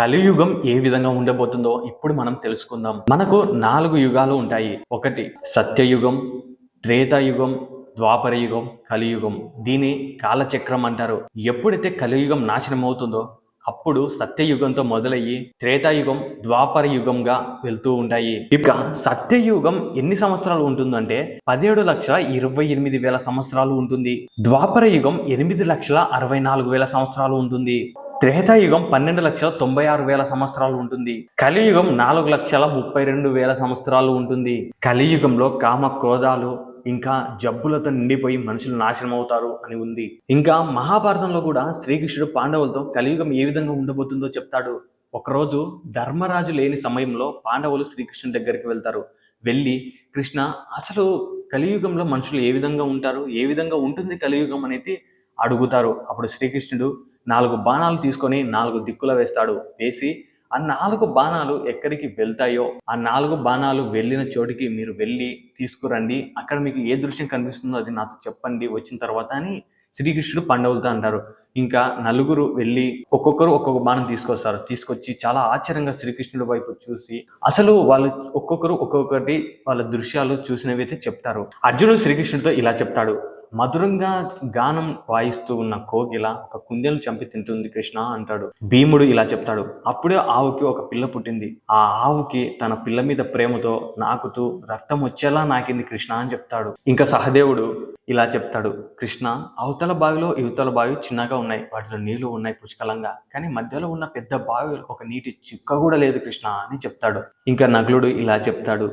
కలియుగం ఏ విధంగా ఉండబోతుందో ఇప్పుడు మనం తెలుసుకుందాం. మనకు నాలుగు యుగాలు ఉంటాయి. ఒకటి సత్యయుగం త్రేతాయుగం ద్వాపర యుగం కలియుగం. దీని కాలచక్రం అంటారు. ఎప్పుడైతే కలియుగం నాశనం అవుతుందో అప్పుడు సత్యయుగంతో మొదలయ్యి త్రేతాయుగం ద్వాపర యుగంగా వెళ్తూ ఉంటాయి. ఇక సత్యయుగం ఎన్ని సంవత్సరాలు ఉంటుందంటే పదిహేడు లక్షల ఇరవై ఎనిమిది వేల సంవత్సరాలు ఉంటుంది. ద్వాపర యుగం ఎనిమిది లక్షల అరవై నాలుగు వేల సంవత్సరాలు ఉంటుంది. త్రేతాయుగం పన్నెండు లక్షల తొంభై ఆరు వేల సంవత్సరాలు ఉంటుంది. కలియుగం నాలుగు లక్షల ముప్పై రెండు వేల సంవత్సరాలు ఉంటుంది. కలియుగంలో కామ క్రోధాలు ఇంకా జబ్బులతో నిండిపోయి మనుషులు నాశనం అవుతారు అని ఉంది. ఇంకా మహాభారతంలో కూడా శ్రీకృష్ణుడు పాండవులతో కలియుగం ఏ విధంగా ఉండబోతుందో చెప్తాడు. ఒకరోజు ధర్మరాజు లేని సమయంలో పాండవులు శ్రీకృష్ణుడి దగ్గరికి వెళ్తారు. వెళ్ళి కృష్ణ అసలు కలియుగంలో మనుషులు ఏ విధంగా ఉంటారు? ఏ విధంగా ఉంటుంది కలియుగం? అనేది అడుగుతారు. అప్పుడు శ్రీకృష్ణుడు నాలుగు బాణాలు తీసుకొని నాలుగు దిక్కుల వేస్తాడు. వేసి ఆ నాలుగు బాణాలు ఎక్కడికి వెళ్తాయో ఆ నాలుగు బాణాలు వెళ్ళిన చోటికి మీరు వెళ్ళి తీసుకురండి. అక్కడ మీకు ఏ దృశ్యం కనిపిస్తుందో అది నాతో చెప్పండి. వచ్చిన తర్వాత అని శ్రీకృష్ణుడు పండవులతో అంటారు. ఇంకా నలుగురు వెళ్ళి ఒక్కొక్కరు ఒక్కొక్క బాణం తీసుకొస్తారు. తీసుకొచ్చి చాలా ఆశ్చర్యంగా శ్రీకృష్ణుడి వైపు చూసి అసలు వాళ్ళు ఒక్కొక్కరు ఒక్కొక్కటి వాళ్ళ దృశ్యాలు చూసినవి అయితే చెప్తారు. అర్జునుడు శ్రీకృష్ణుడితో ఇలా చెప్తాడు. మధురంగా గానం వాయిస్తూ ఉన్న కోకిల ఒక కుందేలు చంపి తింటుంది కృష్ణ అంటాడు. భీముడు ఇలా చెప్తాడు అప్పుడే ఆవుకి ఒక పిల్ల పుట్టింది. ఆ ఆవుకి తన పిల్ల మీద ప్రేమతో నాకుతూ రక్తం వచ్చేలా నాకింది కృష్ణ అని చెప్తాడు. ఇంకా సహదేవుడు ఇలా చెప్తాడు కృష్ణ అవతల బావిలో యువతల బావి చిన్నగా ఉన్నాయి. వాటిలో నీళ్ళు ఉన్నాయి పుష్కలంగా. కానీ మధ్యలో ఉన్న పెద్ద బావి ఒక నీటి చిక్క కూడా లేదు కృష్ణ అని చెప్తాడు. ఇంకా నగులుడు ఇలా చెప్తాడు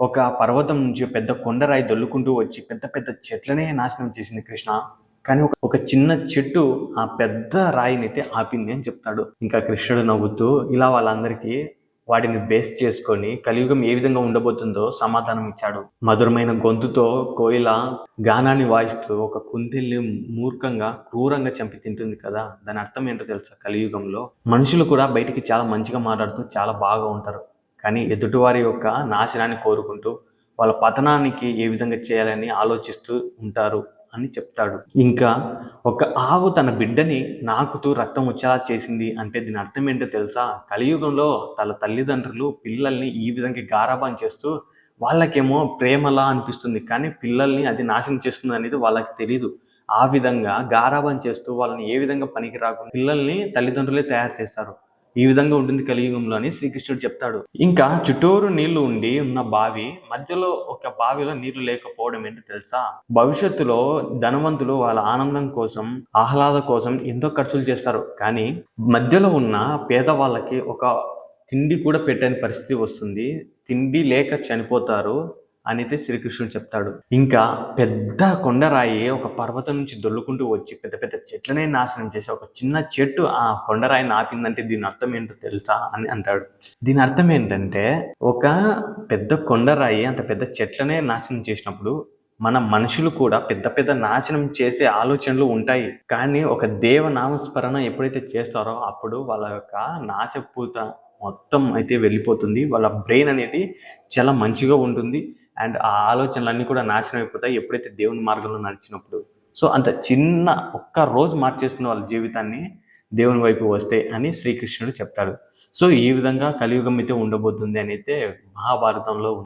ఒక పర్వతం నుంచి పెద్ద కొండరాయి దొల్లుకుంటూ వచ్చి పెద్ద పెద్ద చెట్లనే నాశనం చేసింది కృష్ణ. కానీ ఒక చిన్న చెట్టు ఆ పెద్ద రాయిని అయితే ఆపింది అని చెప్తాడు. ఇంకా కృష్ణుడు నవ్వుతూ ఇలా వాళ్ళందరికీ వాటిని బేస్ చేసుకొని కలియుగం ఏ విధంగా ఉండబోతుందో సమాధానం ఇచ్చాడు. మధురమైన గొంతుతో కోయిల గానాన్ని వాయిస్తూ ఒక కుందిల్ని మూర్ఖంగా క్రూరంగా చంపి తింటుంది కదా? దాని అర్థం ఏంటో తెలుసా? కలియుగంలో మనుషులు కూడా బయటికి చాలా మంచిగా మాట్లాడుతూ చాలా బాగా ఉంటారు. కానీ ఎదుటివారి యొక్క నాశనాన్ని కోరుకుంటూ వాళ్ళ పతనానికి ఏ విధంగా చేయాలని ఆలోచిస్తూ ఉంటారు అని చెప్తాడు. ఇంకా ఒక ఆవు తన బిడ్డని నాకుతూ రక్తం వచ్చేలా చేసింది అంటే దీని అర్థం ఏంటో తెలుసా? కలియుగంలో తన తల్లిదండ్రులు పిల్లల్ని ఈ విధంగా గారాబం చేస్తూ వాళ్ళకేమో ప్రేమలా అనిపిస్తుంది కానీ పిల్లల్ని అది నాశనం చేస్తుంది అనేది వాళ్ళకి తెలియదు ఆ విధంగా గారాబం చేస్తూ వాళ్ళని ఏ విధంగా పనికి రాకుండా పిల్లల్ని తల్లిదండ్రులే తయారు చేస్తారు. ఈ విధంగా ఉంటుంది కలియుగంలో అని శ్రీకృష్ణుడు చెప్తాడు. ఇంకా చుట్టూరు నీళ్ళు ఉండి ఉన్న బావి మధ్యలో ఒక బావిలో నీళ్ళు లేకపోవడం ఏంటో తెలుసా? భవిష్యత్తులో ధనవంతులు వాళ్ళ ఆనందం కోసం ఆహ్లాద కోసం ఎంతో ఖర్చులు చేస్తారు. కానీ మధ్యలో ఉన్న పేదవాళ్ళకి ఒక తిండి కూడా పెట్టని పరిస్థితి వస్తుంది. తిండి లేక చనిపోతారు. అని అయితే శ్రీకృష్ణుడు చెప్తాడు. ఇంకా పెద్ద కొండరాయి ఒక పర్వతం నుంచి దొల్లుకుంటూ వచ్చి పెద్ద పెద్ద చెట్లనే నాశనం చేసి ఒక చిన్న చెట్టు ఆ కొండరాయిని ఆపిందంటే దీని అర్థం ఏంటో తెలుసా అని అంటాడు. దీని అర్థం ఏంటంటే ఒక పెద్ద కొండరాయి అంత పెద్ద చెట్లనే నాశనం చేసినప్పుడు మన మనుషులు కూడా పెద్ద పెద్ద నాశనం చేసే ఆలోచనలు ఉంటాయి. కానీ ఒక దేవ నామస్మరణ ఎప్పుడైతే చేస్తారో అప్పుడు వాళ్ళ యొక్క నాశపూత మొత్తం అయితే వెళ్ళిపోతుంది. వాళ్ళ బ్రెయిన్ అనేది చాలా మంచిగా ఉంటుంది. అండ్ ఆ ఆలోచనలన్నీ కూడా నాశనం అయిపోతాయి ఎప్పుడైతే దేవుని మార్గంలో నడిచినప్పుడు సో అంత చిన్న ఒక్క రోజు మార్చేసుకున్న వాళ్ళ జీవితాన్ని దేవుని వైపు వస్తే అని శ్రీకృష్ణుడు చెప్తాడు సో ఈ విధంగా కలియుగం అయితే ఉండబోతుంది అని అయితే మహాభారతంలో ఉంది.